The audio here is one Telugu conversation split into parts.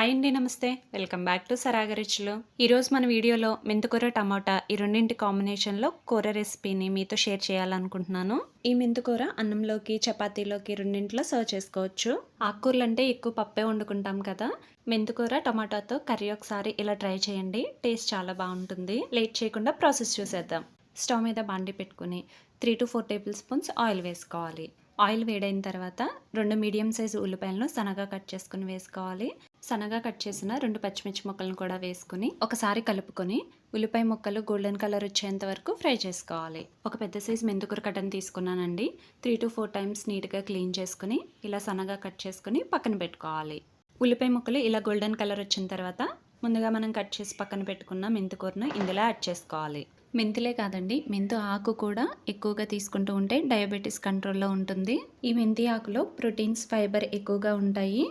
హాయ్ అండి నమస్తే. వెల్కమ్ బ్యాక్ టు సరాగరిచ్లు ఈరోజు మన వీడియోలో మెంతుకూర టమాటా ఈ రెండింటి కాంబినేషన్లో కూర రెసిపీని మీతో షేర్ చేయాలనుకుంటున్నాను. ఈ మెంతుకూర అన్నంలోకి చపాతీలోకి రెండింటిలో సర్వ్ చేసుకోవచ్చు. ఆకుకూరలు అంటే ఎక్కువ పప్పే వండుకుంటాం కదా. మెంతుకూర టమాటాతో కర్రీ ఒకసారి ఇలా ట్రై చేయండి. టేస్ట్ చాలా బాగుంటుంది. లేట్ చేయకుండా ప్రాసెస్ చూసేద్దాం. స్టవ్ మీద బాండి పెట్టుకుని three to four tablespoons oil వేసుకోవాలి. ఆయిల్ వేడైన తర్వాత రెండు మీడియం సైజు ఉల్లిపాయలను సన్నగా కట్ చేసుకుని వేసుకోవాలి. సన్నగా కట్ చేసిన రెండు పచ్చిమిర్చి ముక్కలను కూడా వేసుకుని ఒకసారి కలుపుకొని ఉల్లిపాయ ముక్కలు గోల్డెన్ కలర్ వచ్చేంత వరకు ఫ్రై చేసుకోవాలి. ఒక పెద్ద సైజు మెందుకూర కట్టను తీసుకున్నానండి. త్రీ టు ఫోర్ టైమ్స్ నీట్గా క్లీన్ చేసుకుని ఇలా సన్నగా కట్ చేసుకుని పక్కన పెట్టుకోవాలి. ఉల్లిపాయ ముక్కలు ఇలా గోల్డెన్ కలర్ వచ్చిన తర్వాత ముందుగా మనం కట్ చేసి పక్కన పెట్టుకున్న మెంతుకూరను ఇందులో యాడ్ చేసుకోవాలి. మెంతులే కాదండి. మెంతు ఆకు కూడా ఎక్కువగా తీసుకుంటూ ఉంటే డయాబెటీస్ కంట్రోల్లో ఉంటుంది. ఈ మెంతి ఆకులో ప్రోటీన్స్ ఫైబర్ ఎక్కువగా ఉంటాయి.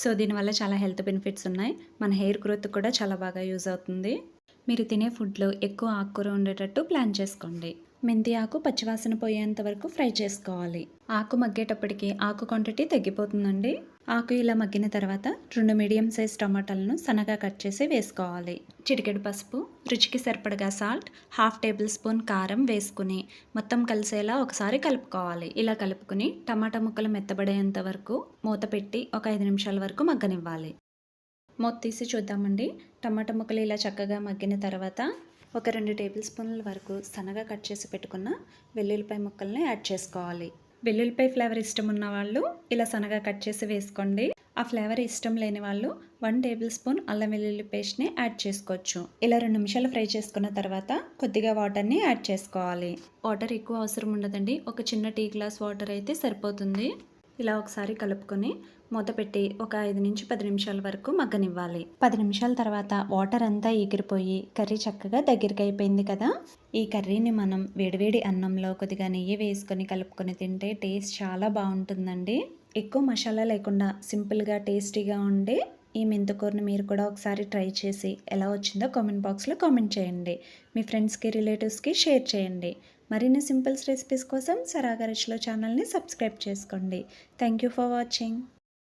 సో దీనివల్ల చాలా హెల్త్ బెనిఫిట్స్ ఉన్నాయి. మన హెయిర్ గ్రోత్ కూడా చాలా బాగా యూజ్ అవుతుంది. మీరు తినే ఫుడ్లో ఎక్కువ ఆకుకూర ఉండేటట్టు ప్లాన్ చేసుకోండి. మెంతి ఆకు పచ్చివాసన పోయేంత వరకు ఫ్రై చేసుకోవాలి. ఆకు మగ్గేటప్పటికి ఆకు క్వాంటిటీ తగ్గిపోతుందండి. ఆకు ఇలా మగ్గిన తర్వాత రెండు మీడియం సైజ్ టమాటాలను సన్నగా కట్ చేసి వేసుకోవాలి. చిటికెడు పసుపు రుచికి సరిపడగా సాల్ట్ హాఫ్ టేబుల్ స్పూన్ కారం వేసుకుని మొత్తం కలిసేలా ఒకసారి కలుపుకోవాలి. ఇలా కలుపుకుని టమాటా ముక్కలు మెత్తబడేంత వరకు మూత పెట్టి ఒక ఐదు నిమిషాల వరకు మగ్గనివ్వాలి. మూత తీసి చూద్దామండి. టమాటా ముక్కలు ఇలా చక్కగా మగ్గిన తర్వాత ఒక రెండు టేబుల్ స్పూన్ల వరకు సన్నగా కట్ చేసి పెట్టుకున్న వెల్లుల్లిపాయ ముక్కల్ని యాడ్ చేసుకోవాలి. వెల్లుల్లిపాయ ఫ్లేవర్ ఇష్టం ఉన్న వాళ్ళు ఇలా సన్నగా కట్ చేసి వేసుకోండి. ఆ ఫ్లేవర్ ఇష్టం లేని వాళ్ళు వన్ టేబుల్ స్పూన్ అల్లం వెల్లుల్లి పేస్ట్ని యాడ్ చేసుకోవచ్చు. ఇలా రెండు నిమిషాలు ఫ్రై చేసుకున్న తర్వాత కొద్దిగా వాటర్ని యాడ్ చేసుకోవాలి. వాటర్ ఎక్కువ అవసరం ఉండదండి. ఒక చిన్న టీ గ్లాస్ వాటర్ అయితే సరిపోతుంది. ఇలా ఒకసారి కలుపుకొని మూత పెట్టి ఒక ఐదు నుంచి పది నిమిషాల వరకు మగ్గనివ్వాలి. పది నిమిషాల తర్వాత వాటర్ అంతా ఎగిరిపోయి కర్రీ చక్కగా దగ్గరికి అయిపోయింది కదా? ఈ కర్రీని మనం వేడివేడి అన్నంలో కొద్దిగా నెయ్యి వేసుకొని కలుపుకొని తింటే టేస్ట్ చాలా బాగుంటుందండి. ఎక్కువ మసాలా లేకుండా సింపుల్గా టేస్టీగా ఉండే ఈ మెంతుకూరని మీరు కూడా ఒకసారి ట్రై చేసి ఎలా వచ్చిందో కామెంట్ బాక్స్లో కామెంట్ చేయండి. మీ ఫ్రెండ్స్కి రిలేటివ్స్కి షేర్ చేయండి. మరిన్ని సింపుల్స్ రెసిపీస్ కోసం సరాగరిచ్లో ఛానల్ని సబ్స్క్రైబ్ చేసుకోండి. Thank you for watching